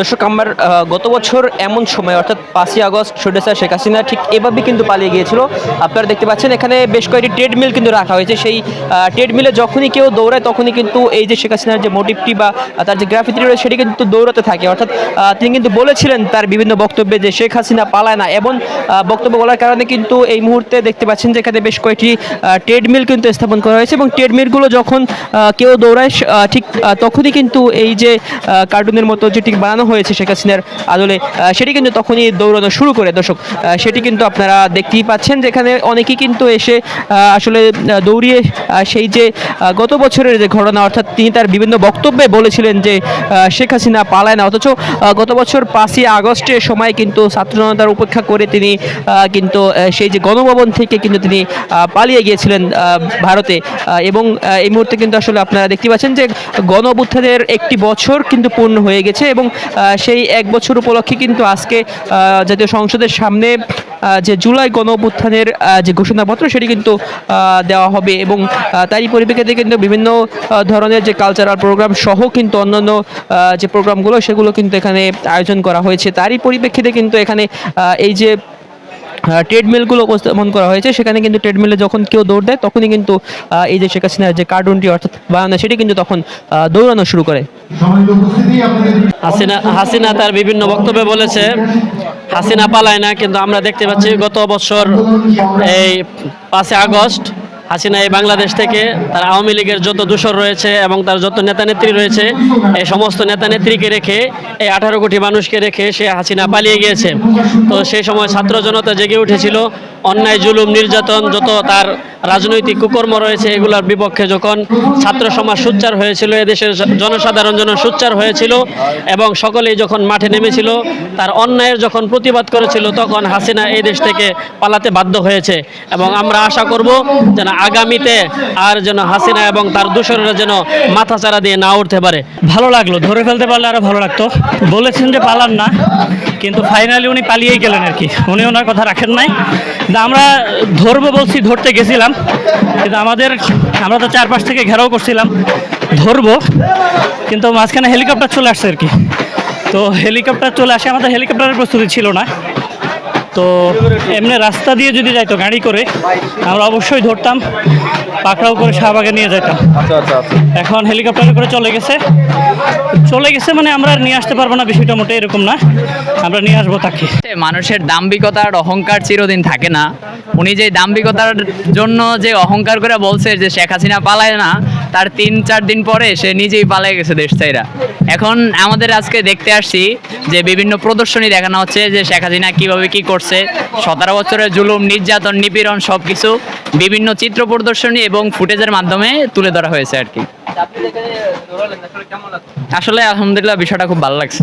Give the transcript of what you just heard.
দর্শক, আমার গত বছর এমন সময়, অর্থাৎ পাঁচই আগস্ট সৈয়দা শেখ হাসিনা ঠিক এভাবেই কিন্তু পালিয়ে গিয়েছিল। আপনারা দেখতে পাচ্ছেন, এখানে বেশ কয়েকটি ট্রেডমিল কিন্তু রাখা হয়েছে। সেই ট্রেডমিলে যখনই কেউ দৌড়ায়, তখনই কিন্তু এই যে শেখ হাসিনার যে মোটিভটি বা তার যে গ্রাফিটি রয়েছে, সেটি কিন্তু দৌড়াতে থাকে। অর্থাৎ তিনি কিন্তু বলেছিলেন তার বিভিন্ন বক্তব্যে যে শেখ হাসিনা পালায় না। এবং বক্তব্য বলার কারণে কিন্তু এই মুহূর্তে দেখতে পাচ্ছেন যে এখানে বেশ কয়েকটি ট্রেডমিল কিন্তু স্থাপন করা হয়েছে এবং ট্রেডমিলগুলো যখন কেউ দৌড়ায় ঠিক তখনই কিন্তু এই যে কার্টুনের মতো যেটি বানানো হয়েছে শেখ হাসিনার আদলে সেটি কিন্তু তখনই দৌড়ানো শুরু করে। দর্শক সেটি কিন্তু আপনারা দেখতেই পাচ্ছেন যেখানে অনেকেই কিন্তু এসে আসলে দৌড়িয়ে সেই যে গত বছরের যে ঘটনা, অর্থাৎ তিনি তার বিভিন্ন বক্তব্যে বলেছিলেন যে শেখ হাসিনা পালায় না। অথচ গত বছর পাঁচই আগস্টের সময় কিন্তু ছাত্র জনতার উপেক্ষা করে তিনি কিন্তু সেই যে গণভবন থেকে কিন্তু তিনি পালিয়ে গিয়েছিলেন ভারতে। এবং এই মুহূর্তে কিন্তু আসলে আপনারা দেখতে পাচ্ছেন যে গণ একটি বছর কিন্তু পূর্ণ হয়ে গেছে এবং সেই এক বছর উপলক্ষে কিন্তু আজকে জাতীয় সংসদের সামনে যে জুলাই গণ অভ্যুত্থানের যে ঘোষণাপত্র সেটি কিন্তু দেওয়া হবে এবং তারই পরিপ্রেক্ষিতে কিন্তু বিভিন্ন ধরনের যে কালচারাল প্রোগ্রাম সহ কিন্তু অন্যান্য যে প্রোগ্রামগুলো সেগুলো কিন্তু এখানে আয়োজন করা হয়েছে। তারই পরিপ্রেক্ষিতে কিন্তু এখানে এই যে ট্রেডমিলগুলো উপস্থাপন করা হয়েছে, সেখানে কিন্তু ট্রেডমিলে যখন কেউ দৌড় দেয়, তখনই কিন্তু এই যে শেখ হাসিনার যে কার্টুনটি অর্থাৎ বানানো সেটি কিন্তু তখন দৌড়ানো শুরু করে। হাসিনা তার বিভিন্ন বক্তব্যে বলেছে, হাসিনা পালায় না, কিন্তু আমরা দেখতে পাচ্ছি গত বছর এই পাঁচই আগস্ট হাসিনা এই বাংলাদেশ থেকে তার আওয়ামী লীগের যত দূষর রয়েছে এবং তার যত নেতা নেত্রী রয়েছে, এই সমস্ত নেতা নেত্রীকে রেখে, এই আঠারো কোটি মানুষকে রেখে সে হাসিনা পালিয়ে গিয়েছে। তো সেই সময় ছাত্র জনতা জেগে উঠেছিল, অন্যায়, জুলুম, নির্যাতন যত তার রাজনৈতিক কুকর্ম রয়েছে এগুলোর বিপক্ষে যখন ছাত্র সমাজ সোচ্চার হয়েছিল, এদেশের জনসাধারণ জন সোচ্চার হয়েছিল এবং সকলেই যখন মাঠে নেমেছিল, তার অন্যায়ের যখন প্রতিবাদ করেছিল, তখন হাসিনা এই দেশ থেকে পালাতে বাধ্য হয়েছে। এবং আমরা আশা করব যেন আগামীতে আর যেন হাসিনা এবং তার দূষণেরা যেন মাথাচাড়া দিয়ে না উঠতে পারে। ভালো লাগল, ধরে ফেলতে পারলে আরও ভালো লাগতো। বলেছেন যে পালান না। কিন্তু ফাইনালি উনি পালিয়েই গেলেন আর কি। উনি ওনার কথা রাখেন নাই। আমরা ধরবো বলছি, ধরতে গেছিলাম। কিন্তু আমাদের, আমরা তো চারপাশ থেকে ঘেরাও করছিলাম। ধরবো, কিন্তু মাঝখানে হেলিকপ্টার চলে আসছে আর কি। তো হেলিকপ্টার চলে আসে, আমাদের হেলিকপ্টারের প্রস্তুতি ছিল না। তো এমনি রাস্তা দিয়ে যদি যাইতো গাড়ি করে আমরা অবশ্যই ধরতাম পাকড়াও করে শাহবাগে নিয়ে যেতাম এখন হেলিকপ্টারে করে চলে গেছে। চলে গেছে মানে আমরা আর নিয়ে আসতে পারব না বিষয়টা মোটে এরকম না। আমরা নিয়ে আসব তাকে। মানুষের দাম্ভিকতার অহংকার চিরদিন থাকে না। উনি যে দাম্ভিকতার জন্য যে অহংকার করে বলছে যে শেখ হাসিনা পালায় না, তার তিন, চার দিন পরে সে নিজেই পালায় গেছে দেশ চাইরা এখন আমাদের আজকে দেখতে আসছি যে বিভিন্ন প্রদর্শনী দেখানো হচ্ছে যে শেখ হাসিনা কীভাবে কী করছে। সতেরো বছরের জুলুম, নির্যাতন, নিপীড়ন সব কিছু বিভিন্ন চিত্র প্রদর্শনী এবং ফুটেজের মাধ্যমে তুলে ধরা হয়েছে আর কি। আসলে আলহামদুলিল্লাহ বিষয়টা খুব ভালো লাগছে।